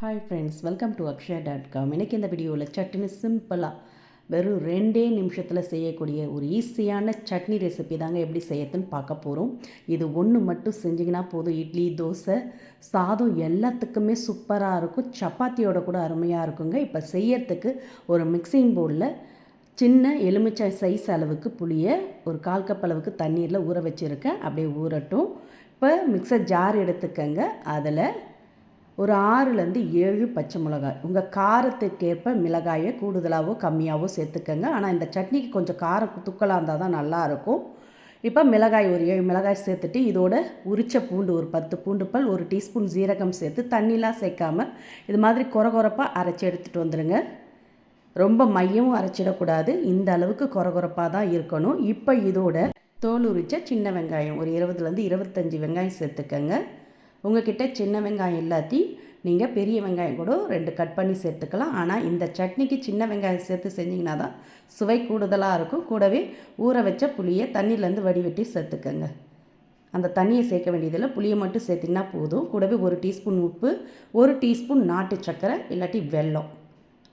Hi friends welcome to Akshaya dot com இன்றைக்கி இந்த வீடியோவில் சட்னி சிம்பிளாக வெறும் ரெண்டே நிமிஷத்தில் செய்யக்கூடிய ஒரு ஈஸியான சட்னி ரெசிபி தாங்க எப்படி செய்யறதுன்னு பார்க்க போகிறோம் இது ஒன்று மட்டும் செஞ்சிங்கன்னா போதும். இட்லி தோசை சாதம் எல்லாத்துக்குமே சூப்பராக இருக்கும். சப்பாத்தியோட கூட அருமையாக இருக்குங்க. இப்போ செய்யறதுக்கு ஒரு மிக்சிங் போர்டில் சின்ன எலுமிச்சை சைஸ் அளவுக்கு புளியை ஒரு கால் கப் அளவுக்கு தண்ணீரில் ஊற வச்சுருக்கேன். அப்படியே ஊறட்டும். இப்போ மிக்சர் ஜார் எடுத்துக்கங்க. அதில் ஒரு ஆறுலேருந்து ஏழு பச்சை மிளகாய். உங்கள் காரத்துக்கேற்ப மிளகாயை கூடுதலாகவோ கம்மியாகவோ சேர்த்துக்கங்க. ஆனால் இந்த சட்னிக்கு கொஞ்சம் காரம் துக்கலாக இருந்தால் தான் நல்லாயிருக்கும் இப்போ மிளகாய் ஒரு ஏழு மிளகாய் சேர்த்துட்டு இதோட உரிச்ச பூண்டு ஒரு பத்து பூண்டு பல் ஒரு டீஸ்பூன் ஜீரகம் சேர்த்து தண்ணிலாம் சேர்க்காமல் இது மாதிரி குறை குறைப்பாக அரைச்சி எடுத்துகிட்டு வந்துடுங்க ரொம்ப மையமும் அரைச்சிடக்கூடாது. இந்த அளவுக்கு குறகுறப்பாக தான் இருக்கணும். இப்போ இதோட தோல் உரிச்ச சின்ன வெங்காயம் ஒரு இருபதுலேருந்து இருபத்தஞ்சி வெங்காயம் சேர்த்துக்கங்க. உங்ககிட்ட சின்ன வெங்காயம் இல்லாட்டி நீங்கள் பெரிய வெங்காயம் கூட ரெண்டு கட் பண்ணி சேர்த்துக்கலாம். ஆனால் இந்த சட்னிக்கு சின்ன வெங்காயம் சேர்த்து செஞ்சிங்கன்னா தான் சுவை கூடுதலாக இருக்கும். கூடவே ஊற வச்ச புளியை தண்ணியிலேருந்து வடிவெட்டி சேர்த்துக்கோங்க. அந்த தண்ணியை சேர்க்க வேண்டியதில்லை. புளியை மட்டும் சேர்த்திங்கன்னா போதும். கூடவே ஒரு டீஸ்பூன் உப்பு ஒரு டீஸ்பூன் நாட்டு சர்க்கரை இல்லாட்டி வெல்லம்.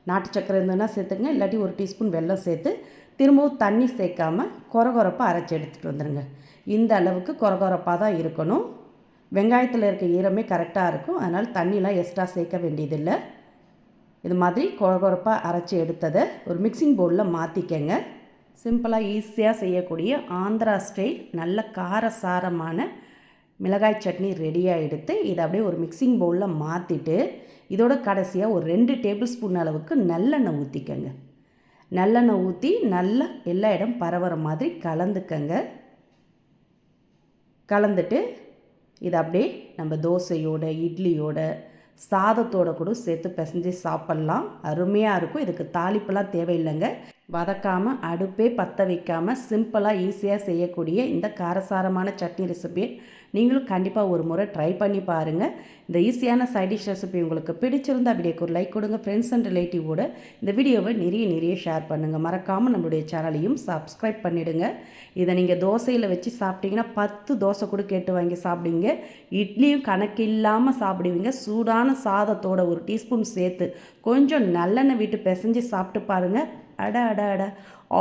நாட்டு சர்க்கரை இருந்ததுன்னா சேர்த்துங்க இல்லாட்டி ஒரு டீஸ்பூன் வெல்லம் சேர்த்து திரும்பவும் தண்ணி சேர்க்காமல் கொரகொரப்பாக அரைச்சி எடுத்துகிட்டு வந்துடுங்க இந்த அளவுக்கு கொரகொரப்பாக தான் இருக்கணும். வெங்காயத்தில் இருக்க ஈரமே கரெக்டாக இருக்கும். அதனால் தண்ணிலாம் எக்ஸ்ட்ரா சேர்க்க வேண்டியதில்லை. இது மாதிரி குழகுறப்பாக அரைச்சி எடுத்ததை ஒரு மிக்சிங் பவுலில் மாற்றிக்கங்க சிம்பிளாக ஈஸியாக செய்யக்கூடிய ஆந்திரா ஸ்டைல் நல்ல காரசாரமான மிளகாய் சட்னி ரெடியாக எடுத்து இதை அப்படியே ஒரு மிக்சிங் பவுலில் மாற்றிட்டு இதோட கடைசியாக ஒரு ரெண்டு டேபிள் ஸ்பூன் அளவுக்கு நல்லெண்ணெய் ஊற்றிக்கங்க நல்லெண்ணெய் ஊற்றி நல்லா எல்லா இடம் பரவுற மாதிரி கலந்துக்கங்க. கலந்துட்டு இது அப்படியே நம்ம தோசையோட இட்லியோட சாதத்தோட கூட சேர்த்து பிசைஞ்சு சாப்பிட்லாம். அருமையாக இருக்கும். இதுக்கு தாளிப்பெல்லாம் தேவையில்லைங்க. வதக்காமல் அடுப்பே பற்ற வைக்காமல் சிம்பிளாக ஈஸியாக செய்யக்கூடிய இந்த காரசாரமான சட்னி ரெசிபியை நீங்களும் கண்டிப்பாக ஒரு முறை ட்ரை பண்ணி பாருங்கள் இந்த ஈஸியான சைடிஷ் ரெசிபி உங்களுக்கு பிடிச்சிருந்தா வீடியோக்கு ஒரு லைக் கொடுங்க. ஃப்ரெண்ட்ஸ் அண்ட் ரிலேட்டிவோட இந்த வீடியோவை நிறைய நிறைய ஷேர் பண்ணுங்கள் மறக்காமல் நம்மளுடைய சேனலையும் சப்ஸ்கிரைப் பண்ணிவிடுங்க இதை நீங்கள் தோசையில் வச்சு சாப்பிட்டீங்கன்னா பத்து தோசை கூட கேட்டு வாங்கி சாப்பிடுவீங்க. இட்லியும் கணக்கு இல்லாமல் சாப்பிடுவீங்க. சூடான சாதத்தோட ஒரு டீஸ்பூன் சேர்த்து கொஞ்சம் நல்லெண்ணெய் விட்டு பிசைஞ்சு சாப்பிட்டு பாருங்கள் அட அட அட.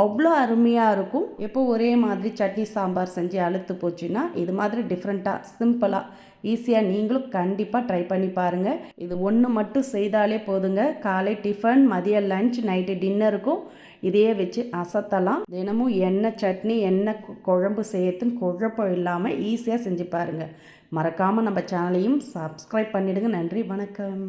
அவ்வளோ அருமையாக இருக்கும். எப்போ ஒரே மாதிரி சட்னி சாம்பார் செஞ்சு அழுத்து போச்சுன்னா இது மாதிரி டிஃப்ரெண்ட்டாக சிம்பிளாக ஈஸியாக நீங்களும் கண்டிப்பாக ட்ரை பண்ணி பாருங்கள் இது ஒன்று மட்டும் செய்தாலே போதுங்க. காலை டிஃபன் மதிய லஞ்ச் நைட்டு டின்னருக்கும் இதையே வச்சு அசத்தலாம். தினமும் எண்ணெய் சட்னி எண்ணெய் குழம்பு செய்யறதுன்னு குழப்பம் இல்லாமல் ஈஸியாக செஞ்சு பாருங்கள் மறக்காமல் நம்ம சேனலையும் சப்ஸ்கிரைப் பண்ணிவிடுங்க நன்றி வணக்கம்.